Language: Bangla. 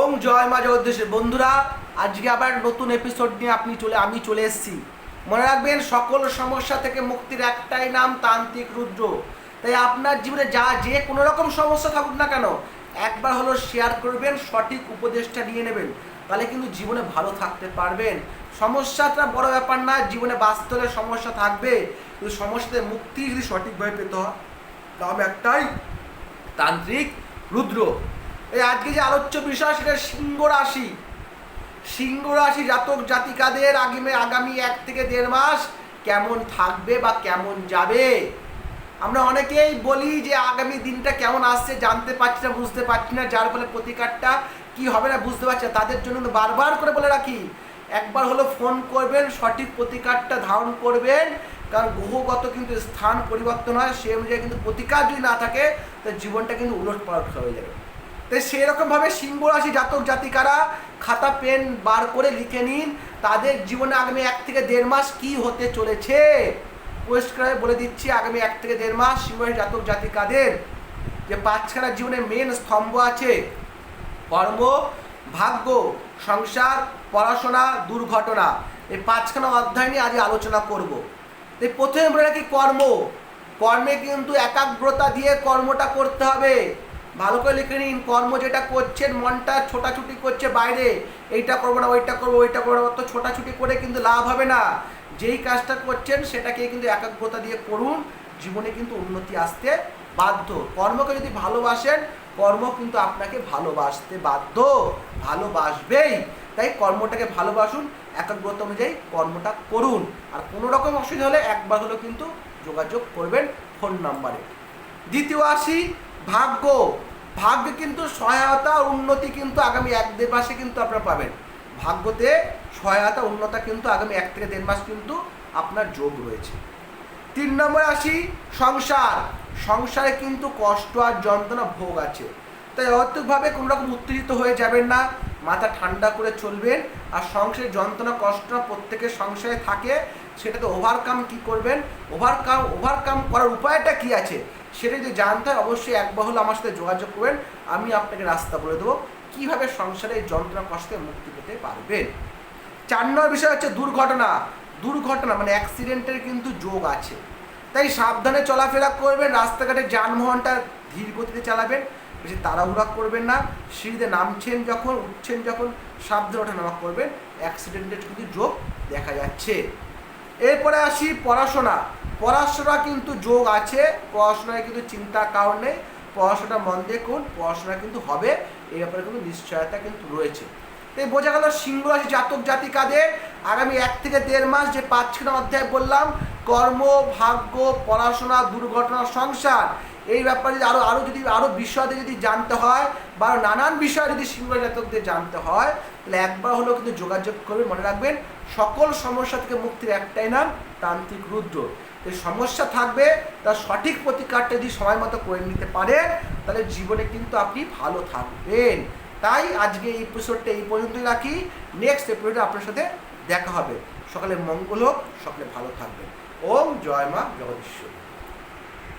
ওম জয় মা জগদ্দেশের বন্ধুরা, আজকে আবার নতুন এপিসোড নিয়ে আপনি চলে আমি চলে এসেছি। মনে রাখবেন, সকল সমস্যা থেকে মুক্তির একটাই নাম তান্ত্রিক রুদ্র। তাই আপনার জীবনে যা যে কোনো রকম সমস্যা থাকুক না কেন, একবার হলো শেয়ার করবেন, সঠিক উপদেশটা নিয়ে নেবেন। তাহলে কিন্তু জীবনে ভালো থাকতে পারবেন। সমস্যাটা বড় ব্যাপার না, জীবনে হলে সমস্যা থাকবে। কিন্তু সমস্যাতে মুক্তি যদি সঠিকভাবে পেতে হয় দাম একটাই, তান্ত্রিক রুদ্র। এই আজকে যে আলোচ্য বিষয় সেটা সিংহ রাশি। সিংহ রাশি জাতক জাতিকাদের আগামী আগামী এক থেকে দেড় মাস কেমন থাকবে বা কেমন যাবে? আমরা অনেকেই বলি যে আগামী দিনটা কেমন আসছে জানতে পারছি না, বুঝতে পারছি না, যার ফলে প্রতিকারটা কি হবে না বুঝতে পারছি তাদের জন্য বারবার করে বলে রাখি, একবার হলো ফোন করবেন, সঠিক প্রতিকারটা ধারণ করবেন, কারণ গ্রহগত কিন্তু স্থান পরিবর্তন হয় সে অনুযায়ী কিন্তু প্রতিকার যদি না থাকে তো জীবনটা কিন্তু উলট পালট হয়ে যাবে। তাই সেরকমভাবে সিংহ রাশি জাতক জাতিকারা খাতা, পেন বার করে লিখে নিন। তাদের জীবনে আগামী এক থেকে দেড় মাস কি হতে চলেছে? পরিষ্কার বলে দিচ্ছি, আগামী এক থেকে দেড় মাস সিংহ রাশি জাতক জাতিকাদের যে পাঁচখানা জীবনে মেন স্তম্ভ আছে। কর্ম, ভাগ্য, সংসার, পড়াশোনা, দুর্ঘটনা, এই পাঁচখানা অধ্যায় নিয়ে আজ আলোচনা করব। এই প্রথমে বলে রাখি কর্ম। কর্মে কিন্তু একাগ্রতা দিয়ে কর্মটা করতে হবে। ভালো করে লিখে নিন, কর্ম যেটা করছেন, মনটা ছোটাছুটি করছে বাইরে, এইটা করব না, ওইটা করব ওইটা করব না তো ছোটাছুটি করে কিন্তু লাভ হবে না। যেই কাজটা করছেন, সেটাকে কিন্তু একাগ্রতা দিয়ে করুন, জীবনে কিন্তু উন্নতি আসতে বাধ্য। কর্মকে যদি ভালোবাসেন, কর্ম কিন্তু আপনাকে ভালোবাসতে বাধ্য, ভালোবাসবেই। তাই কর্মটাকে ভালোবাসুন, একাগ্রতা অনুযায়ী কর্মটা করুন। আর কোনো রকম অসুবিধা হলে একবার হলেও কিন্তু যোগাযোগ করবেন ফোন নাম্বারে। দ্বিতীয় আসি ভাগ্য। ভাগ্যে কিন্তু সহায়তা, উন্নতি কিন্তু আগামী এক দেড় মাসে কিন্তু আপনারা পাবেন। ভাগ্যতে সহায়তা, উন্নতা কিন্তু আগামী এক থেকে দেড় মাস কিন্তু আপনার যোগ রয়েছে। তিন নম্বরে আসি সংসার। সংসারে কিন্তু কষ্ট আর যন্ত্রণা ভোগ আছে। তাই অহেতুকভাবে কোনো রকম উত্তেজিত হয়ে যাবেন না, মাথা ঠান্ডা করে চলবেন। আর সংসারে যন্ত্রণা, কষ্ট প্রত্যেকের সংসারে থাকে। সেটাকে ওভারকাম কি করবেন? ওভারকাম ওভারকাম করার উপায়টা কি আছে? সেটা যদি জানতে হয়, অবশ্যই একবার হলে আমার সাথে যোগাযোগ করবেন। আমি আপনাকে রাস্তা বলে দেবো কীভাবে সংসারে যন্ত্রণা কষ্ট মুক্তি পেতে পারবেন। চার নম্বর বিষয় হচ্ছে দুর্ঘটনা। দুর্ঘটনা মানে অ্যাক্সিডেন্টের কিন্তু যোগ আছে। তাই সাবধানে চলাফেরা করবেন, রাস্তাঘাটে যানবাহনটা ধীর গতিতে চালাবেন, বেশি তাড়াহুড়া করবেন না। সিঁড়িতে নামছেন যখন, উঠছেন যখন, সাবধানে ওঠা নামা করবেন অ্যাক্সিডেন্টের কিন্তু যোগ দেখা যাচ্ছে। এরপরে আসি পড়াশোনা। পড়াশোনা কিন্তু যোগ আছে, পড়াশোনায় কিন্তু চিন্তার কারণ নেই পড়াশোনা মন দিয়ে করুন, পড়াশোনা কিন্তু হবে, এই ব্যাপারে কিন্তু নিশ্চয়তা কিন্তু রয়েছে। তাই বোঝা গেল সিংহ রাশি জাতক জাতিকাদের, আগামী এক থেকে দেড় মাস যে পাঁচখানা অধ্যায় বললাম, কর্ম, ভাগ্য, পড়াশোনা, দুর্ঘটনা, সংসার, এই ব্যাপারে যদি আরও আরও যদি আরও বিষয়ে যদি জানতে হয় বা নানান বিষয়ে যদি সিংহ জাতকদের জানতে হয়, তাহলে একবার হলেও কিন্তু যোগাযোগ করবে, মনে রাখবেন। সকল সমস্যা থেকে মুক্তির একটাই নাম, তান্ত্রিক রুদ্র। এই সমস্যা থাকবে, তার সঠিক প্রতিকারটা যদি সময় মতো করে নিতে পারে, তাহলে জীবনে কিন্তু আপনি ভালো থাকবেন। তাই আজকে এই এপিসোডটা এই পর্যন্তই রাখি। নেক্সট এপিসোডে আপনার সাথে দেখা হবে। সকালে মঙ্গল হোক, সকলে ভালো থাকবেন। ওম জয় মা জগদীশ্বরী।